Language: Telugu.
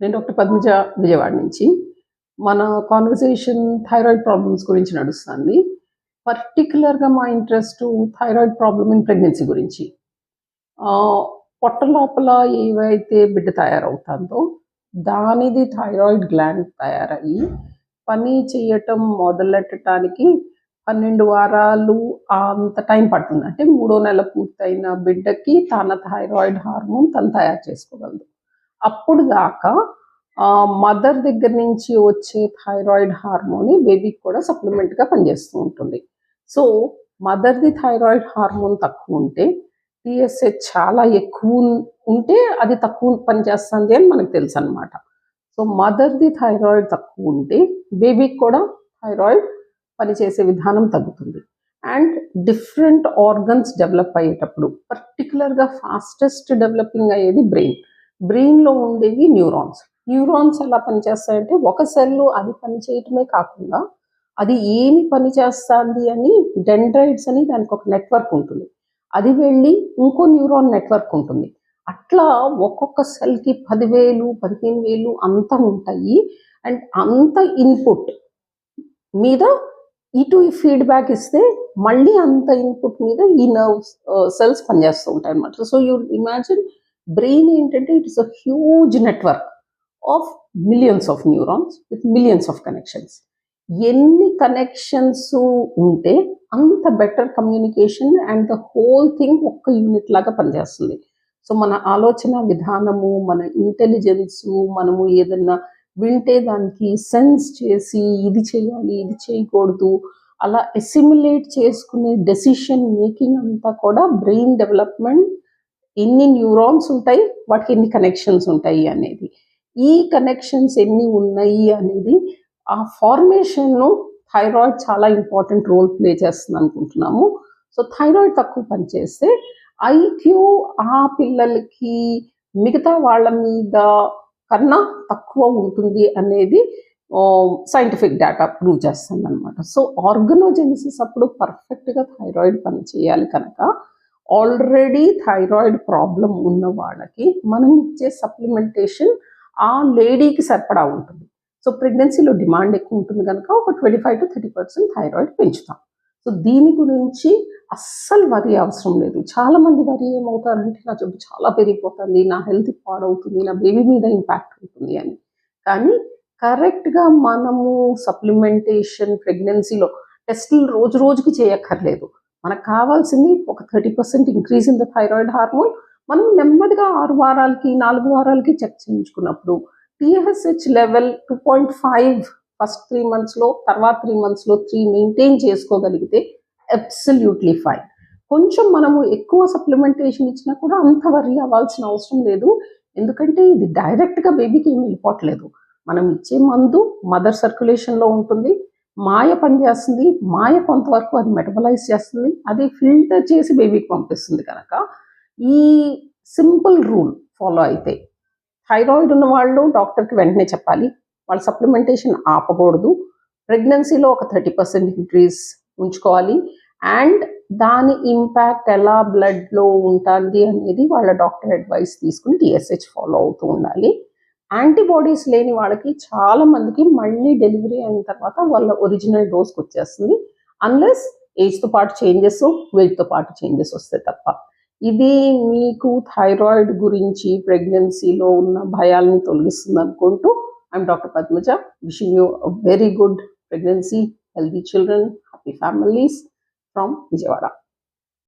నేను డాక్టర్ పద్మజ విజయవాడ నుంచి. మన కాన్వర్సేషన్ థైరాయిడ్ ప్రాబ్లమ్స్ గురించి నడుస్తుంది. పర్టికులర్గా మా interest thyroid problem in pregnancy గురించి. పొట్ట లోపల ఏవైతే బిడ్డ తయారవుతుందో దానిది థైరాయిడ్ గ్లాండ్ తయారయ్యి పని చేయటం మొదలెట్టడానికి పన్నెండు వారాలు అంత టైం పడుతుంది. అంటే మూడో నెల పూర్తయిన బిడ్డకి తన థైరాయిడ్ హార్మోన్ తను తయారు చేసుకోగలదు. అప్పుడు దాకా మదర్ దగ్గర నుంచి వచ్చే థైరాయిడ్ హార్మోన్ బేబీకి కూడా సప్లిమెంట్గా పనిచేస్తూ ఉంటుంది. సో మదర్ది థైరాయిడ్ హార్మోన్ తక్కువ ఉంటే టీఎస్హెచ్ చాలా ఎక్కువ ఉంటే అది తక్కువ పనిచేస్తుంది అని మనకు తెలుసు అనమాట సో మదర్ది థైరాయిడ్ తక్కువ ఉంటే బేబీకి కూడా థైరాయిడ్ పనిచేసే విధానం తగ్గుతుంది. అండ్ డిఫరెంట్ ఆర్గన్స్ డెవలప్ అయ్యేటప్పుడు పర్టికులర్గా ఫాస్టెస్ట్ డెవలపింగ్ అయ్యేది బ్రెయిన్. బ్రెయిన్లో ఉండేవి న్యూరాన్స్. న్యూరాన్స్ ఎలా పనిచేస్తాయంటే ఒక సెల్ అది పని చేయటమే కాకుండా అది ఏమి పని చేస్తుంది అని డెండ్రైడ్స్ అని దానికి ఒక నెట్వర్క్ ఉంటుంది. అది వెళ్ళి ఇంకో న్యూరాన్ నెట్వర్క్ ఉంటుంది. అట్లా ఒక్కొక్క సెల్కి పదివేలు పదిహేను వేలు అంత ఉంటాయి. అండ్ అంత ఇన్పుట్ మీద ఇటు ఫీడ్బ్యాక్ ఇస్తే మళ్ళీ అంత ఇన్పుట్ మీద ఈ నర్వ్స్ సెల్స్ పనిచేస్తూ ఉంటాయి అన్నమాట సో యూ ఇమాజిన్ బ్రెయిన్ ఏంటంటే it is a huge network of millions of neurons with millions of connections ఎన్ని కనెక్షన్స్ ఉంటే అంత better communication and the whole thing ఒక్క యూనిట్ లాగా పనిచేస్తుంది. సో మన ఆలోచన విధానము మన ఇంటెలిజెన్సు మనము ఏదన్నా వింటే దానికి సెన్స్ చేసి ఇది చేయాలి ఇది చేయకూడదు అలా ఎసిమిలేట్ చేసుకునే డెసిషన్ మేకింగ్ అంతా కూడా బ్రెయిన్ డెవలప్మెంట్ ఎన్ని న్యూరాన్స్ ఉంటాయి వాటికి ఎన్ని కనెక్షన్స్ ఉంటాయి అనేది. ఈ కనెక్షన్స్ ఎన్ని ఉన్నాయి అనేది ఆ ఫార్మేషన్ను థైరాయిడ్ చాలా ఇంపార్టెంట్ రోల్ ప్లే చేస్తుంది అనుకుంటున్నాము. సో థైరాయిడ్ తక్కువ పనిచేస్తే ఐక్యూ ఆ పిల్లలకి మిగతా వాళ్ళ మీద కన్నా తక్కువ ఉంటుంది అనేది సైంటిఫిక్ డేటా ప్రూవ్ చేస్తుంది అనమాట సో ఆర్గనోజెనిసిస్ అప్పుడు పర్ఫెక్ట్గా థైరాయిడ్ పని చేయాలి కనుక ఆల్రెడీ థైరాయిడ్ ప్రాబ్లం ఉన్న వాళ్ళకి మనం ఇచ్చే సప్లిమెంటేషన్ ఆ లేడీకి సరిపడా ఉంటుంది. సో ప్రెగ్నెన్సీలో డిమాండ్ ఎక్కువ ఉంటుంది కనుక ఒక twenty five to thirty percent thyroid పెంచుతాం. సో దీని గురించి అస్సలు వరి అవసరం లేదు. చాలా మంది వరి ఏమవుతారంటే నా జబ్బు చాలా పెరిగిపోతుంది నా హెల్త్ పాడవుతుంది నా బేబీ మీద ఇంపాక్ట్ ఉంటుంది అని. కానీ కరెక్ట్గా మనము సప్లిమెంటేషన్ ప్రెగ్నెన్సీలో టెస్టులు రోజు రోజుకి చేయక్కర్లేదు. మనకు కావాల్సింది ఒక thirty percent increase in the thyroid hormone మనం నెమ్మదిగా ఆరు వారాలకి నాలుగు వారాలకి check చేయించుకున్నప్పుడు TSH level two point five first three మంత్స్లో తర్వాత త్రీ మంత్స్లో త్రీ మెయింటైన్ చేసుకోగలిగితే అబ్సల్యూట్లీ ఫైన్ కొంచెం మనము ఎక్కువ సప్లిమెంటేషన్ ఇచ్చినా కూడా అంత వరి అవ్వాల్సిన అవసరం లేదు. ఎందుకంటే ఇది డైరెక్ట్గా బేబీకి ఏమి వెళ్ళిపోవట్లేదు. మనం ఇచ్చే మందు మదర్ సర్క్యులేషన్లో ఉంటుంది. మాయ పనిచేస్తుంది మాయ కొంతవరకు అది మెటబలైజ్ చేస్తుంది అది ఫిల్టర్ చేసి బేబీకి పంపిస్తుంది కనుక ఈ సింపుల్ రూల్ ఫాలో అయితే థైరాయిడ్ ఉన్న వాళ్ళు డాక్టర్కి వెంటనే చెప్పాలి. వాళ్ళ సప్లిమెంటేషన్ ఆపకూడదు. ప్రెగ్నెన్సీలో ఒక థర్టీ పర్సెంట్ ఇంక్రీజ్ ఉంచుకోవాలి. అండ్ దాని ఇంపాక్ట్ ఎలా బ్లడ్లో ఉంటుంది అనేది వాళ్ళ డాక్టర్ అడ్వైస్ తీసుకుని టీఎస్హెచ్ ఫాలో అవుతూ ఉండాలి. యాంటీబాడీస్ లేని వాళ్ళకి చాలా మందికి మళ్ళీ డెలివరీ అయిన తర్వాత వాళ్ళ ఒరిజినల్ డోస్కి వచ్చేస్తుంది. అన్లెస్ ఏజ్తో పాటు చేంజెస్ వెయిట్తో పాటు చేంజెస్ వస్తే తప్ప. ఇది మీకు థైరాయిడ్ గురించి ప్రెగ్నెన్సీలో ఉన్న భయాల్ని తొలగిస్తుంది అనుకుంటూ I'm doctor Padmaja wishing you very good pregnancy healthy children happy families from Vijayawada